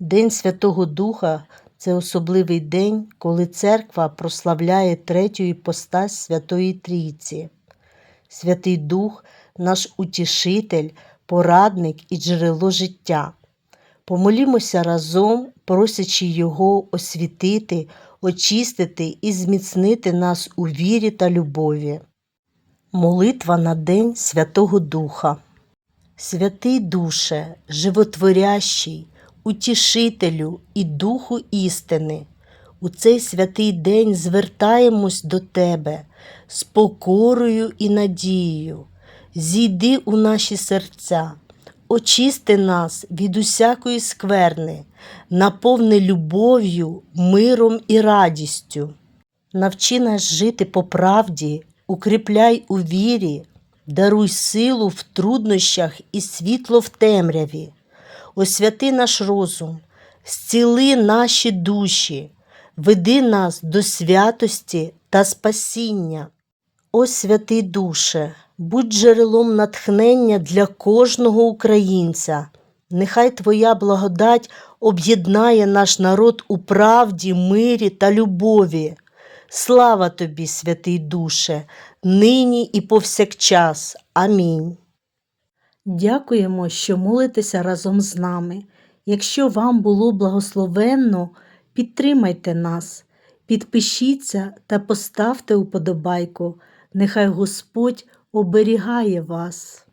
День Святого Духа це особливий день, коли церква прославляє третю іпостась Святої Трійці. Святий Дух наш утішитель, порадник і джерело життя. Помолімося разом, просячи Його освітити, очистити і зміцнити нас у вірі та любові. Молитва на День Святого Духа. Святий Душе, животворящий, утішителю і Духу істини, у цей святий день звертаємось до Тебе з покорою і надією. Зійди у наші серця, очисти нас від усякої скверни, наповни любов'ю, миром і радістю. Навчи нас жити по правді, укріпляй у вірі, даруй силу в труднощах і світло в темряві. Освяти наш розум, зціли наші душі, веди нас до святості та спасіння. О святий душе, будь джерелом натхнення для кожного українця. Нехай Твоя благодать об'єднає наш народ у правді, мирі та любові. Слава тобі, святий душе, нині і повсякчас. Амінь. Дякуємо, що молитеся разом з нами. Якщо вам було благословенно, підтримайте нас, підпишіться та поставте уподобайку. Нехай Господь оберігає вас.